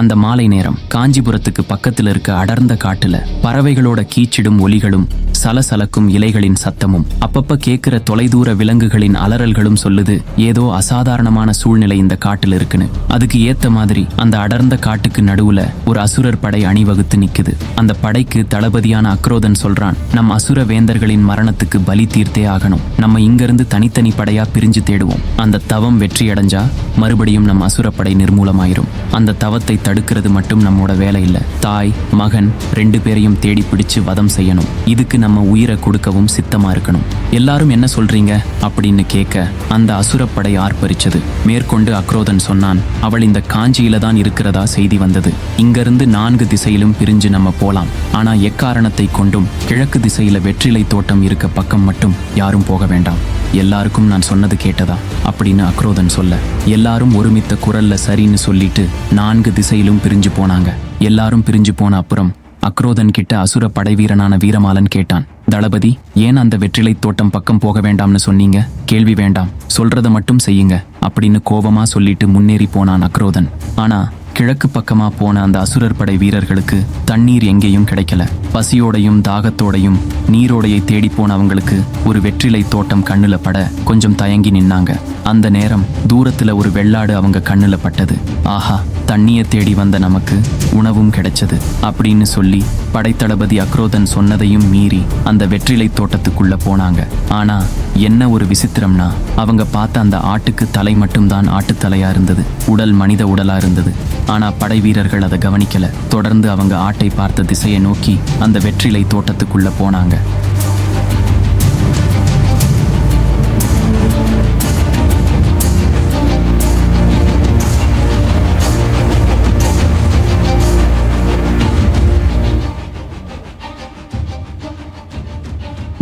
அந்த மாலை நேரம் காஞ்சிபுரத்துக்கு பக்கத்துல இருக்க அடர்ந்த காட்டுல பறவைகளோட கீச்சிடும் ஒலிகளும் சலசலக்கும் இலைகளின் சத்தமும் அப்பப்ப கேட்கிற தொலைதூர விலங்குகளின் அலறல்களும் சொல்லுது ஏதோ அசாதாரணமான சூழ்நிலை இந்த காட்டில் இருக்குன்னு. அதுக்கு ஏத்த மாதிரி அந்த அடர்ந்த காட்டுக்கு நடுவுல ஒரு அசுரர் படை அணிவகுத்து நிக்குது. அந்த படைக்கு தளபதியான அக்ரோதன் சொல்றான் நம் அசுர வேந்தர்களின் மரணத்துக்கு பலி தீர்த்தே ஆகணும். நம்ம இங்கிருந்து தனித்தனி படையா பிரிஞ்சு தேடுவோம். அந்த தவம் வெற்றி அடைஞ்சா மறுபடியும் நம் அசுரப்படை நிர்மூலமாயிரும். அந்த தவத்தை தடுக்கிறது மட்டும் நம்மோட வேலை இல்லை. தாய் மகன் ரெண்டு பேரையும் தேடி பிடிச்சு வதம் செய்யணும். இதுக்கு நம்ம நம்ம உயிரை கொடுக்கவும் சித்தமா இருக்கணும். எல்லாரும் என்ன சொல்றீங்க? அப்படின்னு கேட்க அந்த அசுரப்படை ஆர்ப்பரிச்சது. மேற்கொண்டு அக்ரோதன் சொன்னான் அவள் இந்த காஞ்சியில தான் இருக்கிறதா? செய்தி வந்தது. இங்கிருந்து நான்கு திசையிலும் பிரிஞ்சு நம்ம போலாம். ஆனா எக்காரணத்தை கொண்டும் கிழக்கு திசையில வெற்றிலை தோட்டம் இருக்க பக்கம் மட்டும் யாரும் போக வேண்டாம். எல்லாருக்கும் நான் சொன்னது கேட்டதா? அப்படின்னு அக்ரோதன் சொல்ல எல்லாரும் ஒருமித்த குரல்ல சரின்னு சொல்லிட்டு நான்கு திசையிலும் பிரிஞ்சு போனாங்க. எல்லாரும் பிரிஞ்சு போன அப்புறம் அக்ரோதன் கிட்ட அசுர படைவீரனான வீரமாலன் கேட்டான் தளபதி ஏன் அந்த வெற்றிலை தோட்டம் பக்கம் போக வேண்டாம்னு சொன்னீங்க? கேள்வி வேண்டாம் சொல்றத மட்டும் செய்யுங்க அப்படின்னு கோபமா சொல்லிட்டு முன்னேறி போனான் அக்ரோதன். ஆனா கிழக்கு பக்கமா போன அந்த அசுரர் படை வீரர்களுக்கு தண்ணீர் எங்கேயும் கிடைக்கல. பசியோடையும் தாகத்தோடையும் நீரோடையை தேடி போன அவங்களுக்கு ஒரு வெற்றிலை தோட்டம் கண்ணுல பட கொஞ்சம் தயங்கி நின்னாங்க. அந்த நேரம் தூரத்துல ஒரு வெள்ளாடு அவங்க கண்ணுல பட்டது. ஆஹா தண்ணியை தேடி வந்த நமக்கு உணவும் கிடைச்சது அப்படின்னு சொல்லி படைத்தளபதி அக்ரோதன் சொன்னதையும் மீறி அந்த வெற்றிலை தோட்டத்துக்குள்ள போனாங்க. ஆனா என்ன ஒரு விசித்திரம்னா அவங்க பார்த்த அந்த ஆட்டுக்கு தலை மட்டும்தான் ஆட்டுத்தலையா இருந்தது. உடல் மனித உடலா இருந்தது. ஆனா படை வீரர்கள் அதை கவனிக்கல. தொடர்ந்து அவங்க ஆட்டை பார்த்த திசையை நோக்கி அந்த வெற்றிலை தோட்டத்துக்குள்ள போனாங்க.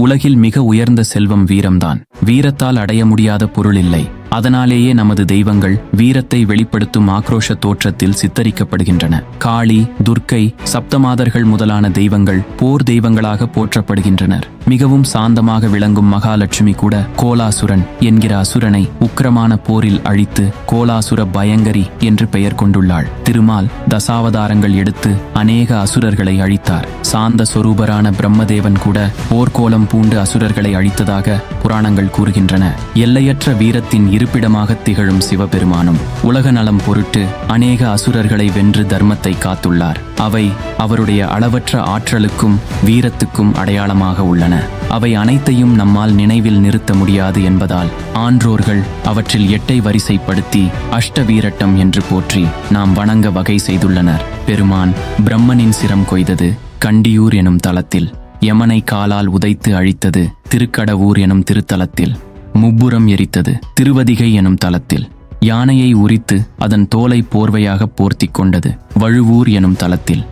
உலகில் மிக உயர்ந்த செல்வம் வீரம்தான். வீரத்தால் அடைய முடியாத பொருள் இல்லை. அதனாலேயே நமது தெய்வங்கள் வீரத்தை வெளிப்படுத்தும் ஆக்ரோஷ தோற்றத்தில் சித்தரிக்கப்படுகின்றன. காளி துர்க்கை சப்தமாதர்கள் முதலான தெய்வங்கள் போர் தெய்வங்களாக போற்றப்படுகின்றனர். மிகவும் சாந்தமாக விளங்கும் மகாலட்சுமி கூட கோலாசுரன் என்கிற அசுரனை உக்கிரமான போரில் அழித்து கோலாசுர பயங்கரி என்று பெயர் கொண்டுள்ளாள். திருமால் தசாவதாரங்கள் எடுத்து அநேக அசுரர்களை அழித்தார். சாந்த சொரூபரான பிரம்மதேவன் கூட போர்க்கோலம் பூண்டு அசுரர்களை அழித்ததாக புராணங்கள் கூறுகின்றன. எல்லையற்ற வீரத்தின் இருப்பிடமாக திகழும் சிவபெருமானும் உலக நலம் பொருட்டு அநேக அசுரர்களை வென்று தர்மத்தை காத்துள்ளார். அவை அவருடைய அளவற்ற ஆற்றலுக்கும் வீரத்துக்கும் அடையாளமாக உள்ளன. அவை அனைத்தையும் நம்மால் நினைவில் நிறுத்த முடியாது என்பதால் ஆன்றோர்கள் அவற்றில் எட்டை வரிசைப்படுத்தி அஷ்ட வீரட்டம் என்று போற்றி நாம் வணங்க வகை செய்துள்ளனர். பெருமான் பிரம்மனின் சிரம் கொய்தது கண்டியூர் எனும் தலத்தில் யமனை காலால் உதைத்து அழித்தது திருக்கடவூர் எனும் திருத்தலத்தில் முப்புறம் எரித்தது திருவதிகை எனும் தலத்தில் யானையை உரித்து அதன் தோலை போர்வையாக போர்த்திக் கொண்டது வழுவூர் எனும் தலத்தில்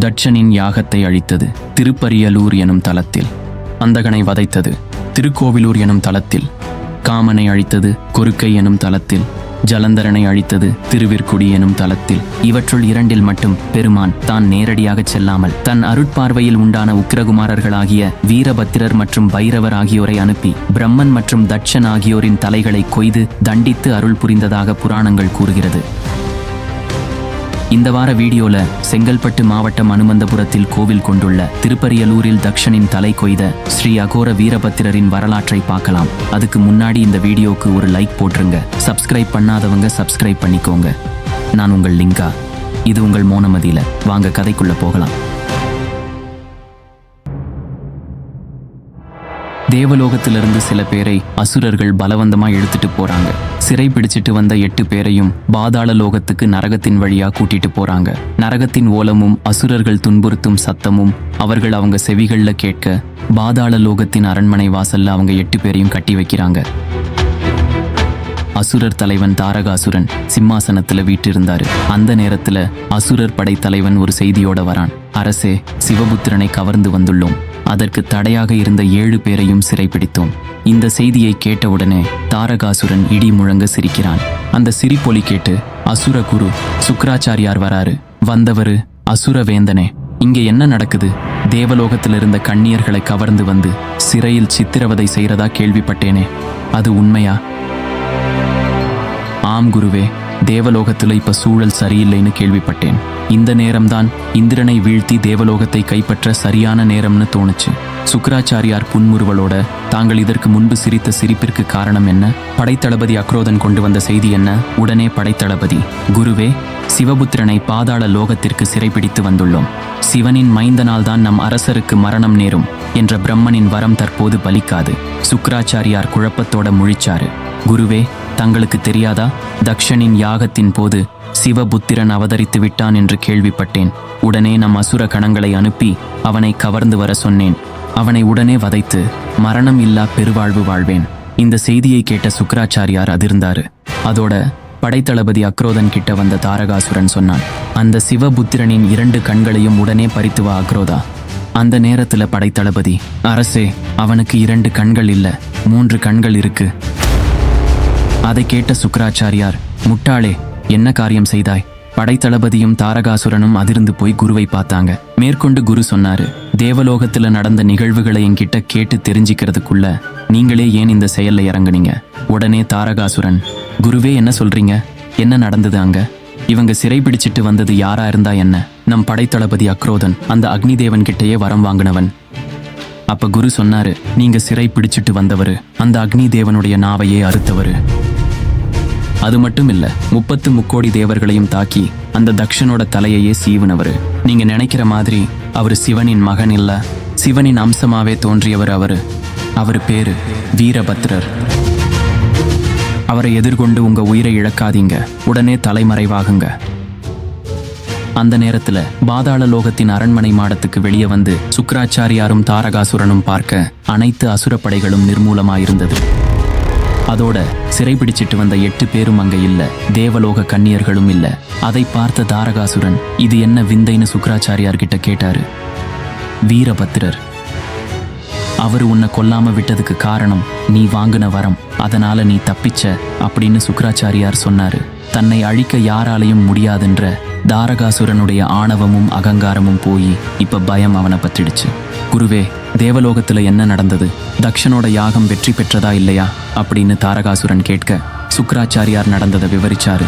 தட்சனின் யாகத்தை அழித்தது திருப்பரியலூர் எனும் தலத்தில் அந்தகனை வதைத்தது. திருக்கோவிலூர் எனும் தலத்தில். காமனை அழித்தது கொருக்கை எனும் தலத்தில். ஜலந்தரனை அழித்தது திருவிற்குடி எனும் தலத்தில். இவற்றுள் இரண்டில் மட்டும் பெருமான் தான் நேரடியாகச் செல்லாமல் தன் அருட்பார்வையில் உண்டான உக்கிரகுமாரர்களாகிய வீரபத்திரர் மற்றும் பைரவர் ஆகியோரை அனுப்பி பிரம்மன் மற்றும் தட்சன் ஆகியோரின் தலைகளை கொய்து தண்டித்து அருள் புரிந்ததாக புராணங்கள் கூறுகிறது. இந்த வார வீடியோல செங்கல்பட்டு மாவட்டம் அனுமந்தபுரத்தில் கோவில் கொண்டுள்ள திருப்பரியலூரில் தக்ஷனின் தலை கொய்த ஸ்ரீ அகோர வீரபத்திரரின் வரலாற்றை பார்க்கலாம். அதுக்கு முன்னாடி இந்த வீடியோக்கு ஒரு லைக் போட்டுருங்க. சப்ஸ்கிரைப் பண்ணாதவங்க சப்ஸ்கிரைப் பண்ணிக்கோங்க. நான் உங்கள் லிங்கா. இது உங்கள் மோனமதியில. வாங்க கதைக்குள்ள போகலாம். தேவலோகத்திலிருந்து சில பேரை அசுரர்கள் பலவந்தமா எடுத்துட்டு போறாங்க. சிறை பிடிச்சிட்டு வந்த எட்டு பேரையும் பாதாள லோகத்துக்கு நரகத்தின் வழியா கூட்டிட்டு போறாங்க. நரகத்தின் ஓலமும் அசுரர்கள் துன்புறுத்தும் சத்தமும் அவர்கள் அவங்க செவிகள்ல கேட்க பாதாள லோகத்தின் அரண்மனை வாசல்ல அவங்க எட்டு பேரையும் கட்டி வைக்கிறாங்க. அசுரர் தலைவன் தாரகாசுரன் சிம்மாசனத்துல வீட்டிருந்தாரு. அந்த நேரத்துல அசுரர் படைத்தலைவன் ஒரு செய்தியோட வரான். அரசே சிவபுத்திரனை கவர்ந்து வந்துள்ளோம். அதற்கு தடையாக இருந்த ஏழு பேரையும் சிறைப்பிடித்தோம். இந்த செய்தியை கேட்டவுடனே தாரகாசுரன் இடி முழங்க சிரிக்கிறான். அந்த சிரிப்பொலி கேட்டு அசுர குரு சுக்கராச்சாரியார் வராரு. வந்தவரு அசுர வேந்தனே இங்க என்ன நடக்குது? தேவலோகத்தில் இருந்த கண்ணியர்களை கவர்ந்து வந்து சிறையில் சித்திரவதை செய்யறதா கேள்விப்பட்டேனே. அது உண்மையா? ஆம் குருவே தேவலோகத்துல இப்ப சூழல் சரியில்லைன்னு கேள்விப்பட்டேன். இந்த நேரம்தான் இந்திரனை வீழ்த்தி தேவலோகத்தை கைப்பற்ற சரியான நேரம்னு தோணுச்சு. சுக்கராச்சாரியார் புன்முறுவலோட தாங்கள் இதற்கு முன்பு சிரித்த சிரிப்பிற்கு காரணம் என்ன? படைத்தளபதி அக்ரோதன் கொண்டு வந்த செய்தி என்ன? உடனே படைத்தளபதி குருவே சிவபுத்திரனை பாதாள லோகத்திற்கு சிறைபிடித்து வந்துள்ளோம். சிவனின் மைந்தனால்தான் நம் அரசருக்கு மரணம் நேரும் என்ற பிரம்மனின் வரம் தற்போது பலிக்காது. சுக்கராச்சாரியார் குழப்பத்தோட முழிச்சாரு. குருவே தங்களுக்கு தெரியாதா? தக்ஷனின் யாகத்தின் போது சிவபுத்திரன் அவதரித்து விட்டான் என்று கேள்விப்பட்டேன். உடனே நம் அசுர கணங்களை அனுப்பி அவனை கவர்ந்து வர சொன்னேன். அவனை உடனே வதைத்து மரணம் இல்லா பெருவாழ்வு வாழ்வேன். இந்த செய்தியை கேட்ட சுக்கராச்சாரியார் அதிர்ந்தாரு. அதோட படைத்தளபதி அக்ரோதன் கிட்ட வந்த தாரகாசுரன் சொன்னான் அந்த சிவபுத்திரனின் இரண்டு கண்களையும் உடனே பறித்து வா அக்ரோதா. அந்த நேரத்துல படைத்தளபதி அரசே அவனுக்கு இரண்டு கண்கள் இல்ல மூன்று கண்கள் இருக்கு. அதை கேட்ட சுக்கராச்சாரியார் முட்டாளே என்ன காரியம் செய்தாய்? படைத்தளபதியும் தாரகாசுரனும் அதிர்ந்து போய் குருவை பார்த்தாங்க. மேற்கொண்டு குரு சொன்னாரு தேவலோகத்துல நடந்த நிகழ்வுகளை என்கிட்ட கேட்டு தெரிஞ்சுக்கிறதுக்குள்ள நீங்களே ஏன் இந்த செயல்ல இறங்குனீங்க? உடனே தாரகாசுரன் குருவே என்ன சொல்றீங்க? என்ன நடந்தது அங்க? இவங்க சிறை பிடிச்சிட்டு வந்தது யாரா இருந்தா என்ன? நம் படைத்தளபதி அக்ரோதன் அந்த அக்னி தேவன் கிட்டயே வரம் வாங்கினவன். அப்ப குரு சொன்னாரு நீங்க சிறை பிடிச்சிட்டு வந்தவரு அந்த அக்னி தேவனுடைய நாவையே அறுத்தவரு. அது மட்டும் இல்ல முப்பத்து முக்கோடி தேவர்களையும் தாக்கி அந்த தக்ஷனோட தலையையே சீவுனவரு. நீங்க நினைக்கிற மாதிரி அவர் சிவனின் மகன் இல்ல சிவனின் அம்சமாவே தோன்றியவர் அவரு. அவர் பேரு வீரபத்ரர். அவரை எதிர்கொண்டு உங்க உயிரை இழக்காதீங்க உடனே தலைமறைவாகுங்க. அந்த நேரத்துல பாதாள லோகத்தின் அரண்மனை மாடத்துக்கு வெளியே வந்து சுக்கராச்சாரியாரும் தாரகாசுரனும் பார்க்க அனைத்து அசுரப்படைகளும் நிர்மூலமாயிருந்தது. அதோட சிறைபிடிச்சிட்டு வந்த எட்டு பேரும் அங்க இல்ல. தேவலோக கன்னியர்களும் இல்ல. அதை பார்த்த தாரகாசுரன் இது என்ன விந்தைன்னு சுக்கராச்சாரியார் கிட்ட கேட்டாரு. வீரபத்திரர். அவர் உன்னை கொல்லாம விட்டதுக்கு காரணம் நீ வாங்கின வரம். அதனால நீ தப்பிச்ச அப்படின்னு சுக்கராச்சாரியார் சொன்னாரு. தன்னை அழிக்க யாராலையும் முடியாதுன்ற தாரகாசுரனுடைய ஆணவமும் அகங்காரமும் போய் இப்ப பயம் அவனை பற்றிடுச்சு குருவே தேவலோகத்துல என்ன நடந்தது? தக்ஷனோட யாகம் வெற்றி பெற்றதா இல்லையா? அப்படின்னு தாரகாசுரன் கேட்க சுக்கராச்சாரியார் நடந்ததை விவரிச்சாரு.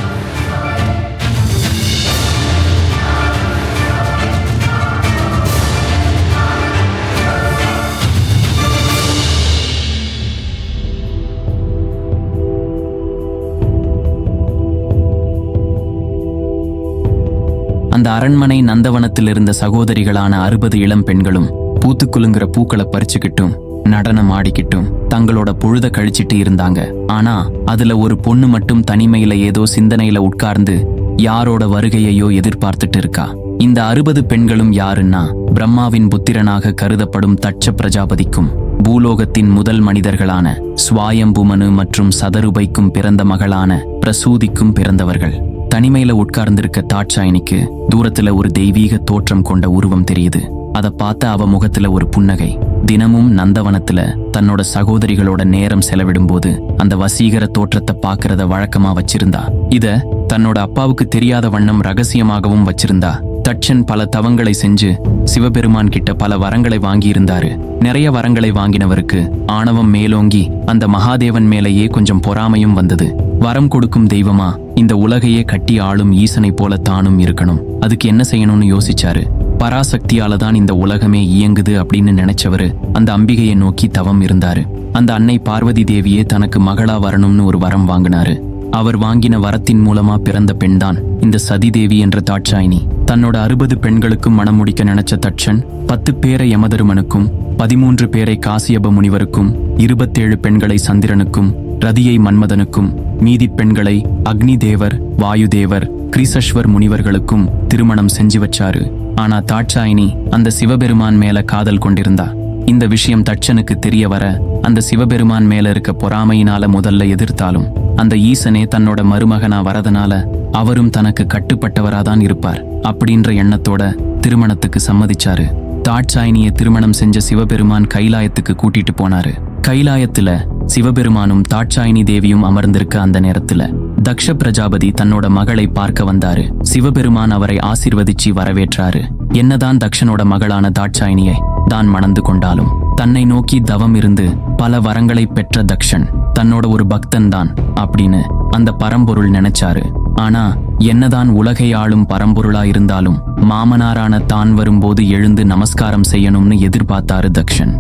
அந்த அரண்மனை நந்தவனத்தில் இருந்த சகோதரிகளான அறுபது இளம் பெண்களும் பூத்துக்குலுங்குற பூக்களை பறிச்சுக்கிட்டும் நடனம் ஆடிக்கிட்டும் தங்களோட பொழுத கழிச்சிட்டு இருந்தாங்க. ஆனா அதுல ஒரு பொண்ணு மட்டும் தனிமையில ஏதோ சிந்தனையில உட்கார்ந்து யாரோட வருகையையோ எதிர்பார்த்துட்டு இருக்கா. இந்த அறுபது பெண்களும் யாருன்னா பிரம்மாவின் புத்திரனாக கருதப்படும் தட்ச பிரஜாபதிக்கும் பூலோகத்தின் முதல் மனிதர்களான ஸ்வாயம்புமனு மற்றும் சதருபைக்கும் பிறந்த மகளான பிரசூதிக்கும் பிறந்தவர்கள். தனிமையில உட்கார்ந்திருக்க தாட்சாயினிக்கு தூரத்துல ஒரு தெய்வீக தோற்றம் கொண்ட உருவம் தெரியுது. அத பார்த்த அவ முகத்துல ஒரு புன்னகை. தினமும் நந்தவனத்துல தன்னோட சகோதரிகளோட நேரம் செலவிடும்போது அந்த வசீகர தோற்றத்தை பார்க்கறத வழக்கமா வச்சிருந்தா. இத தன்னோட அப்பாவுக்கு தெரியாத வண்ணம் ரகசியமாகவும் வச்சிருந்தா. தட்சன் பல தவங்களை செஞ்சு சிவபெருமான் கிட்ட பல வரங்களை வாங்கியிருந்தாரு. நிறைய வரங்களை வாங்கினவருக்கு ஆணவம் மேலோங்கி அந்த மகாதேவன் மேலேயே கொஞ்சம் பொறாமையும் வந்தது. வரம் கொடுக்கும் தெய்வமா இந்த உலகையே கட்டி ஆளும் ஈசனை போல தானும் இருக்கணும். அதுக்கு என்ன செய்யணும்னு யோசிச்சாரு? பராசக்தியால தான் இந்த உலகமே இயங்குது அப்படின்னு நினைச்சவரு அந்த அம்பிகையை நோக்கி தவம் இருந்தாரு. அந்த அன்னை பார்வதி தேவியே தனக்கு மகளா வரணும்னு ஒரு வரம் வாங்கினாரு. அவர் வாங்கின வரத்தின் மூலமா பிறந்த பெண்தான் இந்த சதிதேவி என்ற தாட்சாயினி. தன்னோட அறுபது பெண்களுக்கும் மனம் முடிக்க நினைச்ச தட்சன் பத்து பேரை யமதருமனுக்கும் பதிமூன்று பேரை காசியப முனிவருக்கும் இருபத்தேழு பெண்களை சந்திரனுக்கும் ரதியை மன்மதனுக்கும் மீதி பெண்களை அக்னி தேவர் வாயுதேவர் கிரீசஸ்வர் முனிவர்களுக்கும் திருமணம் செஞ்சு வச்சாரு. ஆனா தாட்சாயினி அந்த சிவபெருமான் மேல காதல் கொண்டிருந்தா. இந்த விஷயம் தட்சனுக்கு தெரிய வர அந்த சிவபெருமான் மேல இருக்க பொறாமையினால முதல்ல எதிர்த்தாலும் அந்த ஈசனே தன்னோட மருமகனா வரதனால அவரும் தனக்கு கட்டுப்பட்டவராதான் இருப்பார் அப்படின்ற எண்ணத்தோட திருமணத்துக்கு சம்மதிச்சாரு. தாட்சாயினியை திருமணம் செஞ்ச சிவபெருமான் கைலாயத்துக்கு கூட்டிட்டு போனாரு. கைலாயத்துல சிவபெருமானும் தாட்சாயினி தேவியும் அமர்ந்திருக்க அந்த நேரத்துல தக்ஷ பிரஜாபதி தன்னோட மகளை பார்க்க வந்தாரு. சிவபெருமான் அவரை ஆசிர்வதிச்சு வரவேற்றாரு. என்னதான் தக்ஷனோட மகளான தாட்சாயினியை தான் மணந்து கொண்டாலும் தன்னை நோக்கி தவம் இருந்து பல வரங்களை பெற்ற தக்ஷன் தன்னோட ஒரு பக்தன் தான் அப்படின்னு அந்த பரம்பொருள் நினைச்சாரு. ஆனா என்னதான் உலகை ஆளும் பரம்பொருளா இருந்தாலும் மாமனாரான தான் வரும்போது எழுந்து நமஸ்காரம் செய்யணும்னு எதிர்பார்த்தாரு தக்ஷன்.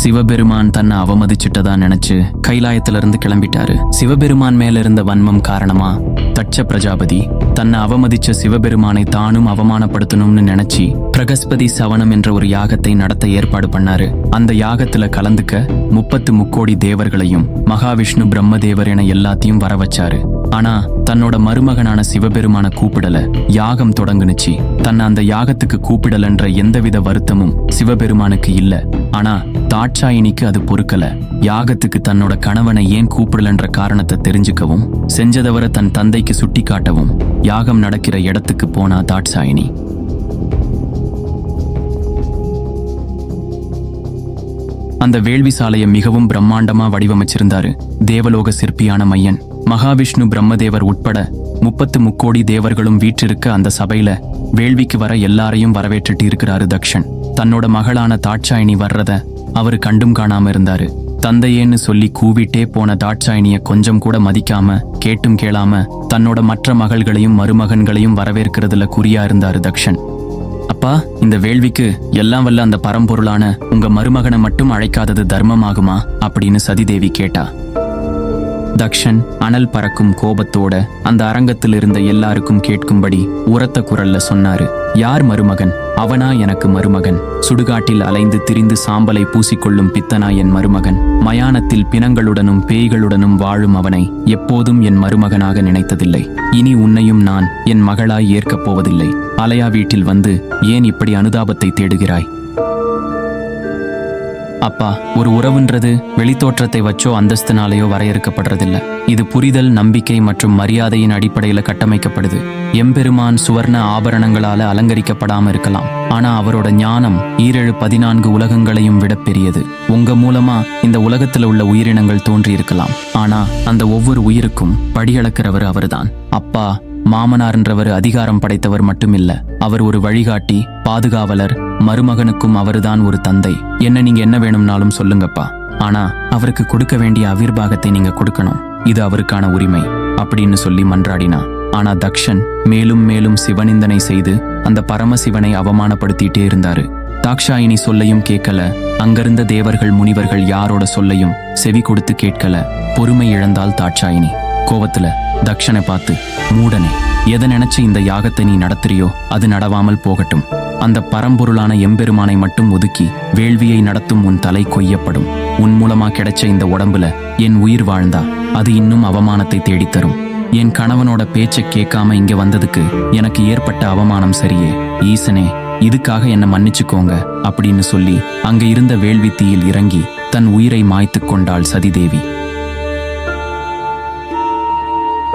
சிவபெருமான் தன்னை அவமதிச்சிட்டதா நினைச்சு கைலாயத்திலிருந்து கிளம்பிட்டாரு. சிவபெருமான் மேல இருந்த வன்மம் காரணமா? தட்ச பிரஜாபதி தன்னை அவமதிச்ச சிவபெருமானை தானும் அவமானப்படுத்தணும்னு நினைச்சு பிரகஸ்பதி சவனம் என்ற ஒரு யாகத்தை நடத்த ஏற்பாடு பண்ணாரு. அந்த யாகத்துல கலந்துக்க முப்பத்து முக்கோடி தேவர்களையும் மகாவிஷ்ணு பிரம்மதேவர் என எல்லாத்தையும் வர வச்சாரு ஆனா தன்னோட மருமகனான சிவபெருமான கூப்பிடல. யாகம் தொடங்குனுச்சு. தன்னை அந்த யாகத்துக்கு கூப்பிடலன்ற எந்தவித வருத்தமும் சிவபெருமானுக்கு இல்ல. ஆனா தாட்சாயினிக்கு அது பொறுக்கல. யாகத்துக்கு தன்னோட கணவனை ஏன் கூப்பிடலன்ற காரணத்தை தெரிஞ்சுக்கவும் செஞ்சதவர தன் தந்தைக்கு சுட்டி காட்டவும் யாகம் நடக்கிற இடத்துக்கு போனா தாட்சாயினி. அந்த வேள்வி சாலையை மிகவும் பிரம்மாண்டமா வடிவமைச்சிருந்தாரு தேவலோக சிற்பியான மையன். மகாவிஷ்ணு பிரம்மதேவர் உட்பட முப்பத்து முக்கோடி தேவர்களும் வீற்றிருக்க அந்த சபையில வேள்விக்கு வர எல்லாரையும் வரவேற்றுட்டு இருக்கிறாரு தக்ஷன். தன்னோட மகளான தாட்சாயினி வர்றத அவரு கண்டும் காணாம இருந்தாரு. தந்தையேன்னு சொல்லி கூவிட்டே போன தாட்சாயினிய கொஞ்சம் கூட மதிக்காம கேட்டும் கேளாம தன்னோட மற்ற மகள்களையும் மருமகன்களையும் வரவேற்கிறதுல குறியா இருந்தாரு தக்ஷன். அப்பா இந்த வேள்விக்கு எல்லாம் வல்ல அந்த பரம்பொருளான உங்க மருமகனை மட்டும் அழைக்காதது தர்மமாகுமா? அப்படின்னு சதிதேவி கேட்டா. தக்ஷன் அனல் பறக்கும் கோபத்தோட அந்த அரங்கத்தில் இருந்த எல்லாருக்கும் கேட்கும்படி உரத்த குரல்ல சொன்னாரு. யார் மருமகன்? அவனா எனக்கு மருமகன். சுடுகாட்டில் அலைந்து திரிந்து சாம்பலை பூசிக்கொள்ளும் பித்தனா என் மருமகன். மயானத்தில் பிணங்களுடனும் பேய்களுடனும் வாழும் அவனை எப்போதும் என் மருமகனாக நினைத்ததில்லை. இனி உன்னையும் நான் என் மகளாய் ஏற்கப் போவதில்லை. அலையா வீட்டில் வந்து ஏன் இப்படி அனுதாபத்தை தேடுகிறாய்? அப்பா ஒரு உறவுன்றது வெளித்தோற்றத்தை வச்சோ அந்தஸ்தினாலேயோ வரையறுக்கப்படுறதில்ல. இது புரிதல் நம்பிக்கை மற்றும் மரியாதையின் அடிப்படையில் கட்டமைக்கப்படுது. எம்பெருமான் சுவர்ண ஆபரணங்களால அலங்கரிக்கப்படாம இருக்கலாம். ஆனா அவரோட ஞானம் ஈரேழு பதினான்கு உலகங்களையும் விட பெரியது. உங்க மூலமா இந்த உலகத்துல உள்ள உயிரினங்கள் தோன்றி இருக்கலாம் ஆனா அந்த ஒவ்வொரு உயிருக்கும் படியளக்கிறவர் அவர்தான். அப்பா மாமனார்ன்றவர் அதிகாரம் படைத்தவர் மட்டுமில்ல. அவர் ஒரு வழிகாட்டி பாதுகாவலர் மருமகனுக்கும் அவர்தான் ஒரு தந்தை. என்ன நீங்க என்ன வேணும்னாலும் சொல்லுங்கப்பா. ஆனா அவருக்கு கொடுக்க வேண்டிய அவிர்வாகத்தை நீங்க கொடுக்கணும். இது அவருக்கான உரிமை அப்படின்னு சொல்லி மன்றாடினா. ஆனா தக்ஷன் மேலும் மேலும் சிவனிந்தனை செய்து அந்த பரமசிவனை அவமானப்படுத்திட்டே இருந்தாரு. தாக்ஷாயினி சொல்லையும் கேட்கல. அங்கிருந்த தேவர்கள் முனிவர்கள் யாரோட சொல்லையும் செவி கொடுத்து கேட்கல. பொறுமை இழந்தால் தாட்சாயினி. கோவத்துல தக்ஷனை பார்த்து மூடனே எதை நினைச்சு இந்த யாகத்தை நீ நடத்துறியோ அது நடவாமல் போகட்டும். அந்த பரம்பொருளான எம்பெருமானை மட்டும் ஒதுக்கி வேள்வியை நடத்தும் உன் தலை கொய்யப்படும். உன் மூலமா கிடைச்ச இந்த உடம்புல என் உயிர் வாழ்ந்தா அது இன்னும் அவமானத்தை தேடித்தரும். என் கணவனோட பேச்சை கேட்காம இங்க வந்ததுக்கு எனக்கு ஏற்பட்ட அவமானம் சரியே. ஈசனே இதுக்காக என்ன மன்னிச்சுக்கோங்க அப்படின்னு சொல்லி அங்க இருந்த வேள்வி தீயில் இறங்கி தன் உயிரை மாய்த்துக் கொண்டாள் சதிதேவி.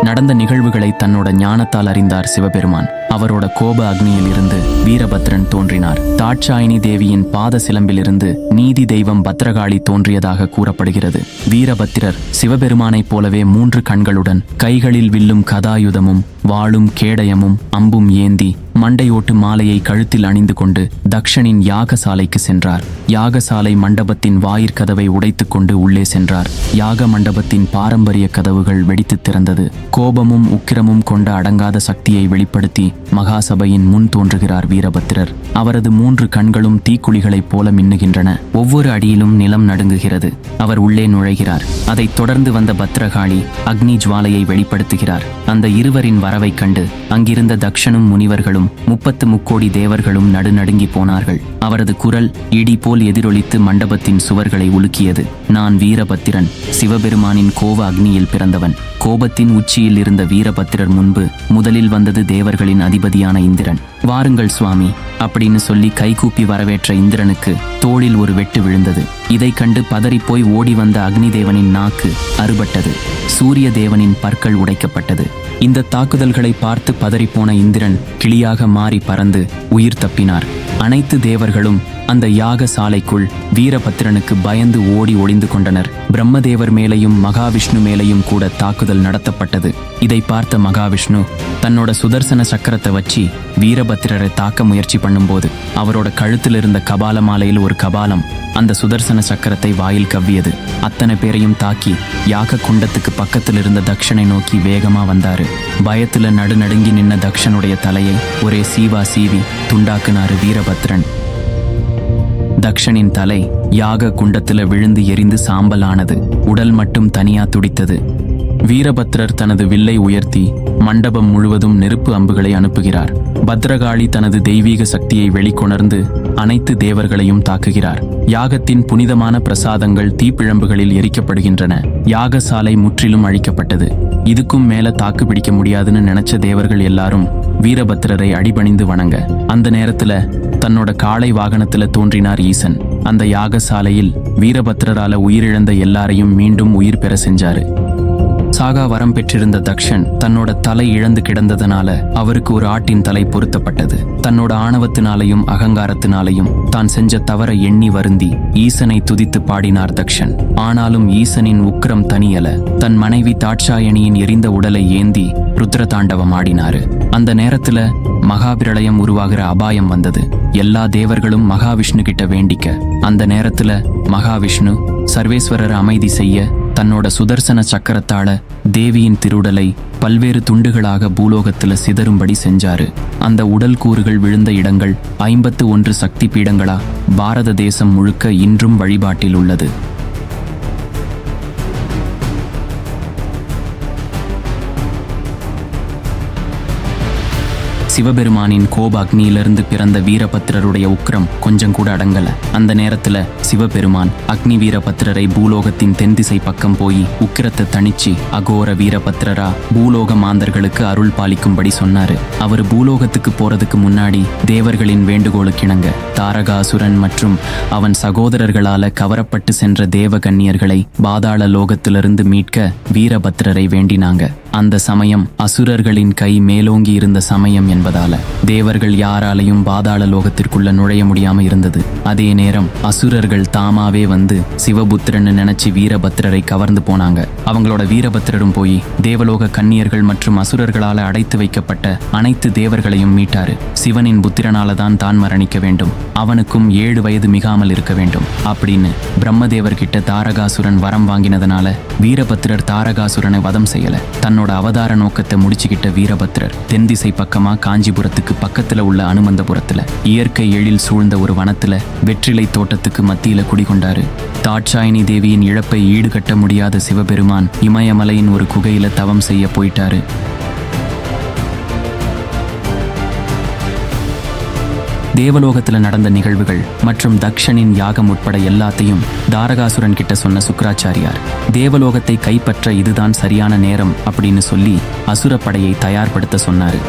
நடந்த நிகழ்வுகளை தன்னோட ஞானத்தால் அறிந்தார் சிவபெருமான். அவரோட கோப அக்னியில் இருந்து வீரபத்ரன் தோன்றினார். தாட்சாயினி தேவியின் பாத சிலம்பிலிருந்து நீதி தெய்வம் பத்ரகாளி தோன்றியதாக கூறப்படுகிறது. வீரபத்திரர் சிவபெருமானைப் போலவே மூன்று கண்களுடன் கைகளில் வில்லும் கதாயுதமும் வாளும் கேடயமும் அம்பும் ஏந்தி மண்டையோட்டு மாலையை கழுத்தில் அணிந்து கொண்டு தக்ஷனின் யாகசாலைக்கு சென்றார். யாகசாலை மண்டபத்தின் வாயிற்கதவை உடைத்துக் கொண்டு உள்ளே சென்றார். யாக மண்டபத்தின் பாரம்பரிய கதவுகள் வெடித்து திறந்தது. கோபமும் உக்கிரமும் கொண்ட அடங்காத சக்தியை வெளிப்படுத்தி மகாசபையின் முன் தோன்றுகிறார் வீரபத்திரர். அவரது மூன்று கண்களும் தீக்குழிகளைப் போல மின்னுகின்றன. ஒவ்வொரு அடியிலும் நிலம் நடுங்குகிறது. அவர் உள்ளே நுழைகிறார். அதைத் தொடர்ந்து வந்த பத்ரகாளி அக்னி ஜுவாலையை வெளிப்படுத்துகிறார். அந்த இருவரின் வரவைக் கண்டு அங்கிருந்த தக்ஷனும் முனிவர்களும் முப்பத்து முக்கோடி தேவர்களும் நடுநடுங்கி போனார்கள். அவரது குரல் இடி போல் எதிரொலித்து மண்டபத்தின் சுவர்களை உலுக்கியது. நான் வீரபத்திரன். சிவபெருமானின் கோவ அக்னியில் பிறந்தவன். கோபத்தின் உச்சியில் இருந்த வீரபத்திரர் முன்பு முதலில் வந்தது தேவர்களின் அதிபதியான இந்திரன். வாருங்கள் சுவாமி அப்படின்னு சொல்லி கைகூப்பி வரவேற்ற இந்திரனுக்கு தோளில் ஒரு வெட்டு விழுந்தது. இதை கண்டு பதறிப்போய் ஓடி வந்த அக்னி தேவனின் நாக்கு அறுபட்டது. சூரிய தேவனின் பற்கள் உடைக்கப்பட்டது. இந்த தாக்குதல்களை பார்த்து பதறிப்போன இந்திரன் கிளியாக மாறி பறந்து உயிர் தப்பினார். அனைத்து தேவர்களும் அந்த யாக சாலைக்குள் வீரபத்திரனுக்கு பயந்து ஓடி ஒளிந்து கொண்டனர். பிரம்மதேவர் மேலையும் மகாவிஷ்ணு மேலையும் கூட தாக்குதல் தாக்குதல் நடத்தப்பட்டது. இதை பார்த்த மகாவிஷ்ணு தன்னோட சுதர்சன சக்கரத்தை வச்சு வீரபத்திரரை தாக்க முயற்சி பண்ணும்போது அவரோட கழுத்தில் இருந்த கபால மாலையில் ஒரு கபாலம் அந்த சுதர்சன சக்கரத்தை வாயில் கவ்வியது. அத்தனை பேரையும் தாக்கி யாக குண்டத்துக்கு பக்கத்தில் இருந்த தக்ஷனை நோக்கி வேகமா வந்தாரு. பயத்துல நடுநடுங்கி நின்ன தக்ஷனுடைய தலையை ஒரே சீவா சீவி துண்டாக்குனாரு வீரபத்ரன் தக்ஷனின் தலை யாக குண்டத்துல விழுந்து எரிந்து சாம்பலானது. உடல் மட்டும் தனியா துடித்தது. வீரபத்ரர் தனது வில்லை உயர்த்தி மண்டபம் முழுவதும் நெருப்பு அம்புகளை அனுப்புகிறார். பத்ரகாளி தனது தெய்வீக சக்தியை வெளிக்கொணர்ந்து அனைத்து தேவர்களையும் தாக்குகிறார். யாகத்தின் புனிதமான பிரசாதங்கள் தீப்பிழம்புகளில் எரிக்கப்படுகின்றன. யாகசாலை முற்றிலும் அழிக்கப்பட்டது. இதுக்கும் மேல தாக்கு பிடிக்க முடியாதுன்னு நினைச்ச தேவர்கள் எல்லாரும் வீரபத்ரரை அடிபணிந்து வணங்க. அந்த நேரத்துல தன்னோட காளை வாகனத்துல தோன்றினார் ஈசன். அந்த யாகசாலையில் வீரபத்ரரால உயிரிழந்த எல்லாரையும் மீண்டும் உயிர் பெற செஞ்சாரு. சாகா வரம் பெற்றிருந்த தக்ஷன் தன்னோட தலை இழந்து கிடந்ததனால அவருக்கு ஒரு ஆட்டின் தலை பொருத்தப்பட்டது. தன்னோட ஆணவத்தினாலையும் அகங்காரத்தினாலையும் தான் செஞ்ச தவற எண்ணி வருந்தி ஈசனை துதித்து பாடினார் தக்ஷன். ஆனாலும் ஈசனின் உக்கிரம் தனியல. தன் மனைவி தாட்சாயணியின் எரிந்த உடலை ஏந்தி ருத்ர தாண்டவம் ஆடினாரு. அந்த நேரத்துல மகாபிரளயம் உருவாகிற அபாயம் வந்தது. எல்லா தேவர்களும் மகாவிஷ்ணு கிட்ட வேண்டிக்க. அந்த நேரத்துல மகாவிஷ்ணு சர்வேஸ்வரர் அமைதி செய்ய தன்னோட சுதர்சன சக்கரத்தால தேவியின் திருடலை பல்வேறு துண்டுகளாக பூலோகத்துல சிதறும்படி செஞ்சாரு. அந்த உடல் கூறுகள் விழுந்த இடங்கள் ஐம்பத்து ஒன்று சக்தி பீடங்களா பாரத தேசம் முழுக்க இன்றும் வழிபாட்டில் உள்ளது. சிவபெருமானின் கோபாக்னியிலிருந்து பிறந்த வீரபத்திரருடைய உக்கிரம் கொஞ்சம் கூட அடங்கல. அந்த நேரத்துல சிவபெருமான் அக்னி வீரபத்திரரை பூலோகத்தின் தென் திசை பக்கம் போய் உக்கிரத்தை தணிச்சு அகோர வீரபத்திரரா பூலோக மாந்தர்களுக்கு அருள் பாலிக்கும்படி சொன்னாரு. அவர் பூலோகத்துக்கு போறதுக்கு முன்னாடி தேவர்களின் வேண்டுகோளுக்கிணங்க. தாரகாசுரன் மற்றும் அவன் சகோதரர்களால கவரப்பட்டு சென்ற தேவ கன்னியர்களை பாதாள லோகத்திலிருந்து மீட்க வீரபத்திரரை வேண்டினாங்க. அந்த சமயம் அசுரர்களின் கை மேலோங்கி இருந்த சமயம் என்பதால தேவர்கள் யாராலையும் பாதாள லோகத்திற்குள்ள நுழைய முடியாம இருந்தது. அதே நேரம் அசுரர்கள் தாமாவே வந்து சிவபுத்திரன்னு நினைச்சு வீரபத்திரரை கவர்ந்து போனாங்க. அவங்களோட வீரபத்திரரும் போய் தேவலோக கன்னியர்கள் மற்றும் அசுரர்களால அடைத்து வைக்கப்பட்ட அனைத்து தேவர்களையும் மீட்டாரு. சிவனின் புத்திரனால தான் தான் மரணிக்க வேண்டும். அவனுக்கும் ஏழு வயது மிகாமல் இருக்க வேண்டும். அப்படின்னு பிரம்மதேவர் கிட்ட தாரகாசுரன் வரம் வாங்கினதுனால வீரபத்திரர் தாரகாசுரனை வதம் செய்யல. தன்னோட அவதார நோக்கத்தை முடிச்சுக்கிட்ட வீரபத்திரர் தென் திசை பக்கமா காஞ்சிபுரத்துக்கு பக்கத்துல உள்ள அனுமந்தபுரத்துல இயற்கை எழில் சூழ்ந்த ஒரு வனத்துல வெற்றிலை தோட்டத்துக்கு மத்தியில குடிகொண்டாரு. தாட்சாயினி தேவியின் இழப்பை ஈடுகட்ட முடியாத சிவபெருமான் இமயமலையின் ஒரு குகையில தவம் செய்ய போயிட்டாரு. தேவலோகத்துல நடந்த நிகழ்வுகள் மற்றும் தக்ஷனின் யாகம் உட்பட எல்லாத்தையும் தாரகாசுரன் கிட்ட சொன்ன சுக்கராச்சாரியார். தேவலோகத்தை கைப்பற்ற இதுதான் சரியான நேரம் அப்படின்னு சொல்லி அசுரப்படையை தயார்படுத்த சொன்னாரு.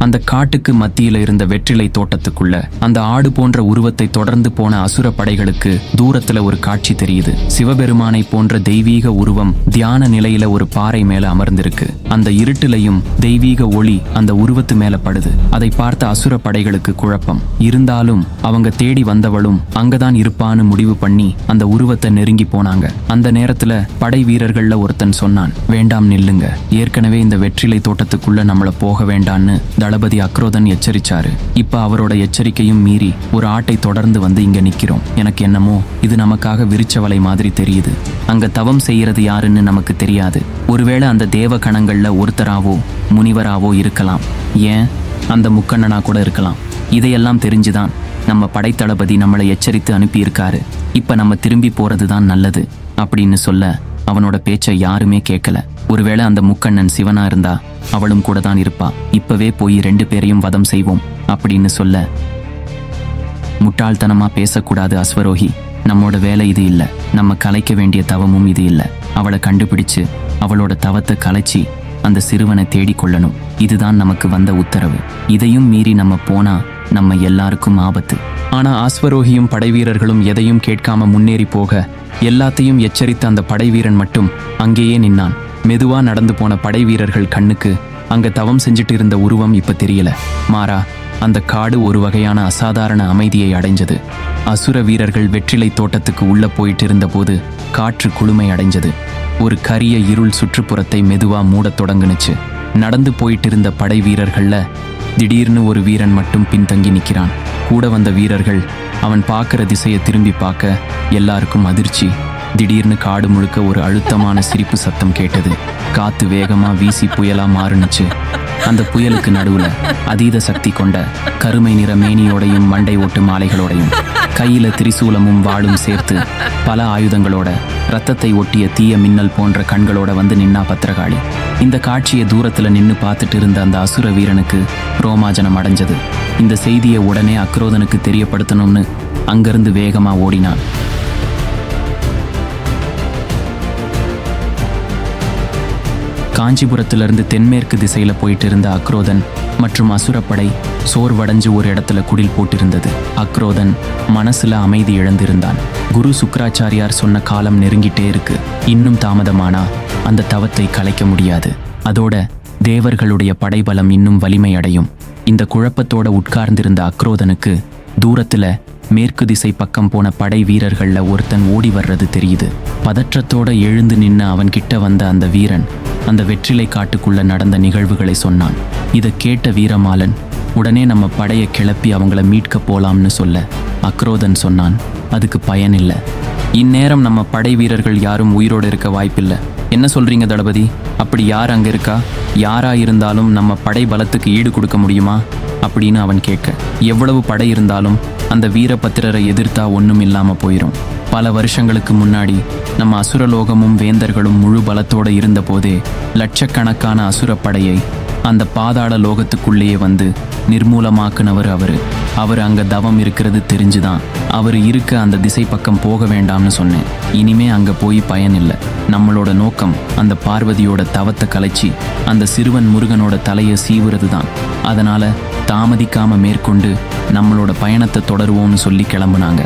அந்த காட்டுக்கு மத்தியில இருந்த வெற்றிலை தோட்டத்துக்குள்ள அந்த ஆடு போன்ற உருவத்தை தொடர்ந்து போன அசுர படைகளுக்கு தூரத்துல ஒரு காட்சி தெரியுது. சிவபெருமானை போன்ற தெய்வீக உருவம் தியான நிலையில ஒரு பாறை மேல அமர்ந்திருக்கு. அந்த இருட்டிலையும் தெய்வீக ஒளி அந்த உருவத்து மேல படுது. அதை பார்த்த அசுர படைகளுக்கு குழப்பம். இருந்தாலும் அவங்க தேடி வந்தவளும் அங்கதான் இருப்பான்னு முடிவு பண்ணி அந்த உருவத்தை நெருங்கி போனாங்க. அந்த நேரத்துல படை வீரர்கள்ல ஒருத்தன் சொன்னான் வேண்டாம் நில்லுங்க. ஏற்கனவே இந்த வெற்றிலை தோட்டத்துக்குள்ள நம்மள போக வேண்டான்னு தளபதி அக்ரோதன் எச்சரிச்சாரு. இப்ப அவரோட எச்சரிக்கையும் மீறி ஒரு ஆட்டை தொடர்ந்து வந்து இங்க நிக்கிறோம். எனக்கு என்னமோ இது நமக்காக விரிச்ச வலை மாதிரி தெரியுது. அங்க தவம் செய்யறது யாருன்னு நமக்கு தெரியாது. ஒருவேளை அந்த தேவ கணங்கள்ல ஒருத்தராவோ முனிவராவோ இருக்கலாம். ஏன்? அந்த முக்கண்ணனா கூட இருக்கலாம். இதையெல்லாம் தெரிஞ்சுதான் நம்ம படைத்தளபதி நம்மளை எச்சரித்து அனுப்பியிருக்காரு. இப்ப நம்ம திரும்பி போறது தான் நல்லது அப்படின்னு சொல்ல அவனோட பேச்சை யாருமே கேட்கல ஒருவேளை அந்த முக்கண்ணன் சிவனா இருந்தா அவளும் கூட தான் இருப்பா. இப்பவே போய் ரெண்டு பேரையும் வதம் செய்வோம் அப்படின்னு சொல்ல. முட்டாள்தனமா பேசக்கூடாது அஸ்வரோகி. நம்மோட வேலை இது இல்ல. நம்ம கலைக்க வேண்டிய தவமும் இது இல்ல. அவளை கண்டுபிடிச்சு அவளோட தவத்தை கலைச்சி அந்த சிறுவனை தேடிக்கொள்ளணும் இதுதான் நமக்கு வந்த உத்தரவு. இதையும் மீறி நம்ம போனா நம்ம எல்லாருக்கும் ஆபத்து. ஆனா ஆஸ்வரோகியும் படைவீரர்களும் எதையும் கேட்காம முன்னேறி போக எல்லாத்தையும் எச்சரித்த அந்த படைவீரன் மட்டும் அங்கேயே நின்னான். மெதுவா நடந்து போன படைவீரர்கள் கண்ணுக்கு அங்க தவம் செஞ்சுட்டு இருந்த உருவம் இப்ப தெரியல. மாறா அந்த காடு ஒரு வகையான அசாதாரண அமைதியை அடைஞ்சது. அசுர வீரர்கள் வெற்றிலை தோட்டத்துக்கு உள்ள போயிட்டு இருந்தபோது காற்று குளுமை அடைஞ்சது. ஒரு கரிய இருள் சுற்றுப்புறத்தை மெதுவா மூடத் தொடங்குனுச்சு. நடந்து போயிட்டு இருந்த படை வீரர்கள்ல திடீர்னு ஒரு வீரன் மட்டும் பின்தங்கி நிற்கிறான் கூட வந்த வீரர்கள் அவன் பார்க்குற திசையை திரும்பி பார்க்க எல்லாருக்கும் அதிர்ச்சி. திடீர்னு காடு முழுக்க ஒரு அழுத்தமான சிரிப்பு சத்தம் கேட்டது. காத்து வேகமா வீசி புயலா மாறுனுச்சு. அந்த புயலுக்கு நடுவுல அதீத சக்தி கொண்ட கருமை நிற மேனியோடையும் மண்டை ஓட்டு மாலைகளோடையும் கையில திரிசூலமும் வாளும் சேர்த்து பல ஆயுதங்களோட ரத்தத்தை ஒட்டிய தீய மின்னல் போன்ற கண்களோட வந்து நின்னா பத்திரகாளி. இந்த காட்சியை தூரத்துல நின்னு பார்த்துட்டு இருந்த அந்த அசுர வீரனுக்கு ரோமாஜனம் அடைஞ்சது. இந்த செய்தியை உடனே அக்ரோதனுக்கு தெரியப்படுத்தணும்னு அங்கிருந்து வேகமா ஓடினான். காஞ்சிபுரத்திலிருந்து தென்மேற்கு திசையில போயிட்டு இருந்த அக்ரோதன் மற்றும் அசுரப்படை சோர்வடைஞ்சு ஒரு இடத்துல குடில் போட்டிருந்தது. அக்ரோதன் மனசுல அமைதி இழந்திருந்தான். குரு சுக்கராச்சாரியார் சொன்ன காலம் நெருங்கிட்டே இருக்கு. இன்னும் தாமதமானா அந்த தவத்தை கலைக்க முடியாது. அதோட தேவர்களுடைய படைபலம் இன்னும் வலிமை அடையும் இந்த குழப்பத்தோட உட்கார்ந்திருந்த அக்ரோதனுக்கு தூரத்துல மேற்கு திசை பக்கம் போன படை வீரர்கள்ல ஒருத்தன் ஓடி வர்றது தெரியுது. பதற்றத்தோட எழுந்து நின்று அவன் கிட்ட வந்த அந்த வீரன் அந்த வெற்றிலை காட்டுக்குள்ள நடந்த நிகழ்வுகளை சொன்னான். இதை கேட்ட வீரமாலன் உடனே நம்ம படையை கிளப்பி அவங்கள மீட்க போலாம்னு சொல்ல அக்ரோதன் சொன்னான். அதுக்கு பயன் இல்லை. இந்நேரம் நம்ம படை வீரர்கள் யாரும் உயிரோடு இருக்க வாய்ப்பில்லை. என்ன சொல்றீங்க தளபதி? அப்படி யார் அங்க இருக்கா? யாரா இருந்தாலும் நம்ம படை பலத்துக்கு ஈடு கொடுக்க முடியுமா? அப்படின்னு அவன் கேட்க. எவ்வளவு படை இருந்தாலும் அந்த வீரபத்திரரை எதிர்த்தா ஒன்றும் இல்லாமல் போயிடும் பல வருஷங்களுக்கு முன்னாடி நம்ம அசுரலோகமும் வேந்தர்களும் முழு பலத்தோடு இருந்தபோதே லட்சக்கணக்கான அசுரப்படையை அந்த பாதாள லோகத்துக்குள்ளேயே வந்து நிர்மூலமாக்குனவர் அவர். அவர் அங்கே தவம் இருக்கிறது தெரிஞ்சுதான். அவர் இருக்க அந்த திசை பக்கம் போக வேண்டாம்னு சொன்னேன். இனிமே அங்கே போய் பயன் இல்லை. நம்மளோட நோக்கம் அந்த பார்வதியோட தவத்தை கலைச்சி அந்த சிறுவன் முருகனோட தலையை சீவுறது தான் அதனால் தாமதிக்காமல் மேற்கொண்டு நம்மளோட பயணத்தை தொடருவோம்னு சொல்லி கிளம்புனாங்க.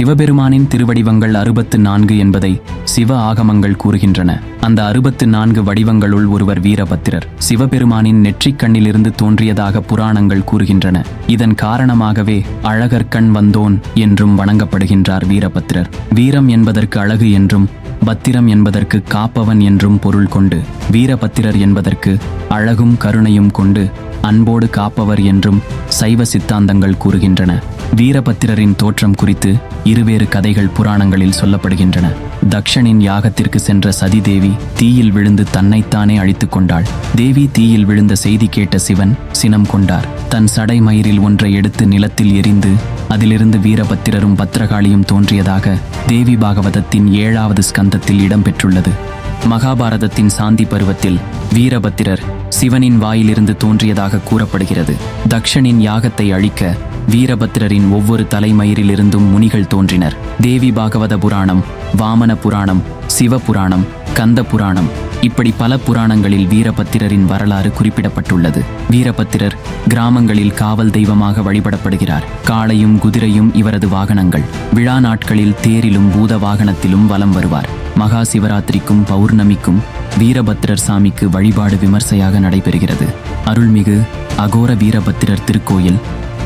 சிவபெருமானின் திருவடிவங்கள் அறுபத்து நான்கு என்பதை சிவ ஆகமங்கள் கூறுகின்றன. அந்த அறுபத்து நான்கு வடிவங்களுள் ஒருவர் வீரபத்திரர். சிவபெருமானின் நெற்றிக் கண்ணிலிருந்து தோன்றியதாக புராணங்கள் கூறுகின்றன. இதன் காரணமாகவே அழகர்கண் வந்தோன் என்றும் வணங்கப்படுகின்றார் வீரபத்திரர். வீரம் என்பதற்கு அழகு என்றும் பத்திரம் என்பதற்கு காப்பவன் என்றும் பொருள் கொண்டு வீரபத்திரர் என்பதற்கு அழகும் கருணையும் கொண்டு அன்போடு காப்பவர் என்றும் சைவ சித்தாந்தங்கள் கூறுகின்றன. வீரபத்திரரின் தோற்றம் குறித்து இருவேறு கதைகள் புராணங்களில் சொல்லப்படுகின்றன. தக்ஷனின் யாகத்திற்கு சென்ற சதிதேவி தீயில் விழுந்து தன்னைத்தானே அழித்துக் கொண்டாள். தேவி தீயில் விழுந்த செய்தி கேட்ட சிவன் சினம் கொண்டார். தன் சடைமயிரில் ஒன்றை எடுத்து நிலத்தில் எரிந்து அதிலிருந்து வீரபத்திரரும் பத்திரகாளியும் தோன்றியதாக தேவி பாகவதத்தின் ஏழாவது ஸ்கந்தத்தில் இடம்பெற்றுள்ளது. மகாபாரதத்தின் சாந்தி பருவத்தில் வீரபத்திரர் சிவனின் வாயிலிருந்து தோன்றியதாக கூறப்படுகிறது. தக்ஷனின் யாகத்தை அழிக்க வீரபத்திரரின் ஒவ்வொரு தலைமயிரிலிருந்தும் முனிகள் தோன்றினர். தேவி பாகவத புராணம் வாமன புராணம் சிவபுராணம் கந்த புராணம் இப்படி பல புராணங்களில் வீரபத்திரரின் வரலாறு குறிப்பிடப்பட்டுள்ளது. வீரபத்திரர் கிராமங்களில் காவல் தெய்வமாக வழிபடப்படுகிறார். காளையும் குதிரையும் இவரது வாகனங்கள். விழா நாட்களில் தேரிலும் பூத வாகனத்திலும் வலம் வருவார். மகா சிவராத்திரிக்கும் பௌர்ணமிக்கும் வீரபத்திரர் சாமிக்கு வழிபாடு விமர்சையாக நடைபெறுகிறது. அருள்மிகு அகோர வீரபத்திரர் திருக்கோயில்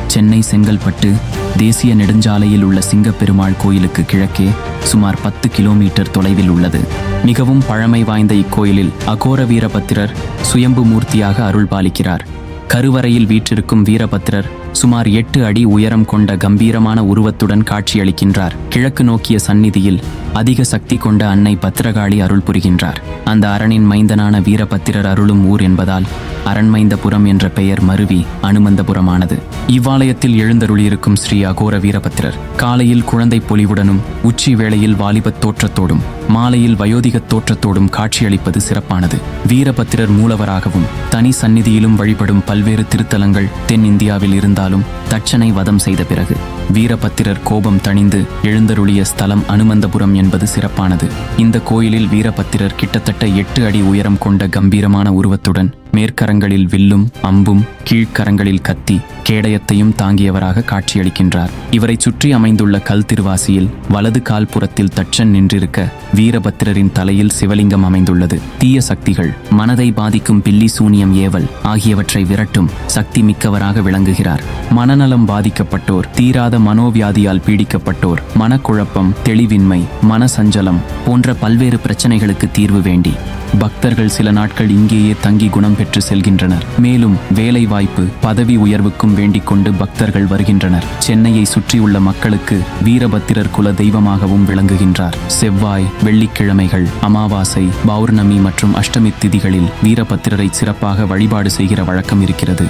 சென்னை செங்கல்பட்டு தேசிய நெடுஞ்சாலையில் உள்ள சிங்கப்பெருமாள் கோயிலுக்கு கிழக்கே சுமார் பத்து கிலோமீட்டர் தொலைவில் உள்ளது. மிகவும் பழமை வாய்ந்த இக்கோயிலில் அகோர வீரபத்திரர் சுயம்பு மூர்த்தியாக அருள் பாலிக்கிறார். கருவறையில் வீற்றிருக்கும் வீரபத்திரர் சுமார் எட்டு அடி உயரம் கொண்ட கம்பீரமான உருவத்துடன் காட்சியளிக்கின்றார். கிழக்கு நோக்கிய சந்நிதியில் அதிக சக்தி கொண்ட அன்னை பத்திரகாளி அருள் புரிகின்றார். அந்த அரணின் மைந்தனான வீரபத்திரர் அருளும் ஊர் என்பதால் அரண்மைந்தபுரம் என்ற பெயர் மருவி அனுமந்தபுரமானது. இவ்வாலயத்தில் எழுந்தருளியிருக்கும் ஸ்ரீ அகோர வீரபத்திரர் காலையில் குழந்தை பொலிவுடனும் உச்சி வேளையில் வாலிபத் தோற்றத்தோடும் மாலையில் வயோதிகத் தோற்றத்தோடும் காட்சியளிப்பது சிறப்பானது. வீரபத்திரர் மூலவராகவும் தனி சந்நிதியிலும் வழிபடும் பல்வேறு திருத்தலங்கள் தென்னிந்தியாவில் இருந்தாலும் தட்சனை வதம் செய்த பிறகு வீரபத்திரர் கோபம் தணிந்து எழுந்தருளிய ஸ்தலம் அனுமந்தபுரம் என்பது சிறப்பானது. இந்த கோயிலில் வீரபத்திரர் கிட்டத்தட்ட எட்டு அடி உயரம் கொண்ட கம்பீரமான உருவத்துடன் மேற்கரங்களில் வில்லும் அம்பும் கீழ்க்கரங்களில் கத்தி கேடயத்தையும் தாங்கியவராக காட்சியளிக்கின்றார். இவரைச் சுற்றி அமைந்துள்ள கல் திருவாசியில் வலது கால்புறத்தில் தச்சன் தட்சன் நின்றிருக்க வீரபத்திரரின் தலையில் சிவலிங்கம் அமைந்துள்ளது. தீய சக்திகள் மனதை பாதிக்கும் பில்லி சூனியம் ஏவல் ஆகியவற்றை விரட்டும் சக்தி மிக்கவராக விளங்குகிறார். மனநலம் பாதிக்கப்பட்டோர் தீராத மனோவியாதியால் பீடிக்கப்பட்டோர் மனக்குழப்பம் தெளிவின்மை மனசஞ்சலம் போன்ற பல்வேறு பிரச்சனைகளுக்கு தீர்வு வேண்டி. பக்தர்கள் சில நாட்கள் இங்கேயே தங்கி குணம் பெற்று செல்கின்றனர். மேலும் வேலை வாய்ப்பு பதவி உயர்வுக்கும் வேண்டிக் கொண்டு பக்தர்கள் வருகின்றனர். சென்னையை சுற்றியுள்ள மக்களுக்கு வீரபத்திரர் குல தெய்வமாகவும் விளங்குகின்றார். செவ்வாய் வெள்ளிக்கிழமைகள் அமாவாசை பௌர்ணமி மற்றும் அஷ்டமி திதிகளில் வீரபத்திரரை சிறப்பாக வழிபாடு செய்கிற வழக்கம் இருக்கிறது.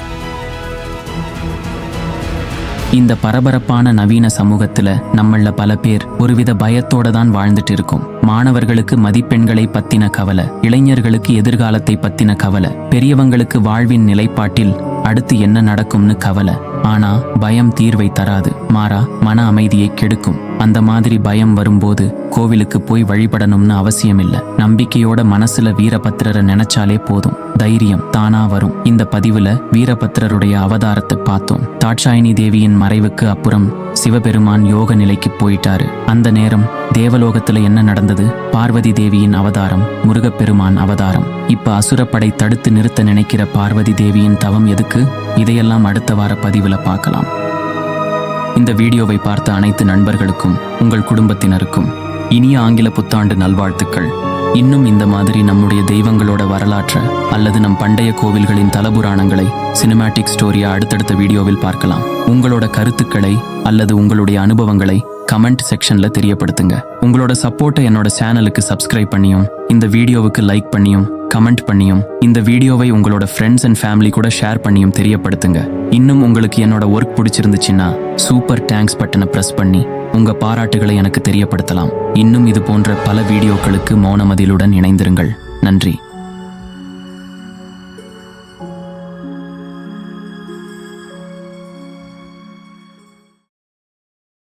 இந்த பரபரப்பான நவீன சமூகத்துல நம்மள பல பேர் ஒருவித பயத்தோட தான் வாழ்ந்துட்டு இருக்கோம் மாணவர்களுக்கு மதிப்பெண்களை பத்தின கவலை இளைஞர்களுக்கு எதிர்காலத்தை பத்தின கவலை பெரியவங்களுக்கு வாழ்வின் நிலைப்பாட்டில் அடுத்து என்ன நடக்கும்னு கவலை. ஆனா பயம் தீர்வை தராது. மாறா மன அமைதியை கெடுக்கும். அந்த மாதிரி பயம் வரும்போது கோவிலுக்கு போய் வழிபடணும்னு அவசியம் இல்ல நம்பிக்கையோட மனசுல வீரபத்திரரை நினைச்சாலே போதும். தைரியம் தானா வரும். இந்த பதிவுல வீரபத்திரருடைய அவதாரத்தை பார்த்தோம். தாட்சாயினி தேவியின் மறைவுக்கு அப்புறம் சிவபெருமான் யோக நிலைக்கு போயிட்டாரு. அந்த நேரம் தேவலோகத்துல என்ன நடந்தது? பார்வதி தேவியின் அவதாரம் முருகப்பெருமான் அவதாரம். இப்ப அசுரப்படை தடுத்து நிறுத்த நினைக்கிற பார்வதி தேவியின் தவம் எதுக்கு? இதையெல்லாம் அடுத்த வார பதிவுல பார்க்கலாம். இந்த வீடியோவை பார்த்த அனைத்து நண்பர்களுக்கும் உங்கள் குடும்பத்தினருக்கும் இனிய ஆங்கில புத்தாண்டு நல்வாழ்த்துக்கள். இன்னும் இந்த மாதிரி நம்முடைய தெய்வங்களோட வரலாற்றை அல்லது நம் பண்டைய கோவில்களின் தலபுராணங்களை சினிமேட்டிக் ஸ்டோரியா அடுத்தடுத்த வீடியோவில் பார்க்கலாம். உங்களோட கருத்துக்களை அல்லது உங்களுடைய அனுபவங்களை கமெண்ட் செக்ஷன்ல தெரியப்படுத்துங்க. உங்களோட சப்போர்ட்டை என்னோட சேனலுக்கு சப்ஸ்கிரைப் பண்ணியும் இந்த வீடியோவுக்கு லைக் பண்ணியும் கமெண்ட் பண்ணியும் இந்த வீடியோவை உங்களோட ஃப்ரெண்ட்ஸ் அண்ட் ஃபேமிலி கூட ஷேர் பண்ணியும் தெரியப்படுத்துங்க. இன்னும் உங்களுக்கு என்னோட ஒர்க் பிடிச்சிருந்துச்சுன்னா சூப்பர் தேங்க்ஸ் பட்டனை ப்ரெஸ் பண்ணி உங்க பாராட்டுகளை எனக்கு தெரியப்படுத்தலாம். இன்னும் இது போன்ற பல வீடியோக்களுக்கு மௌனமதிலுடன் இணைந்திருங்கள். நன்றி.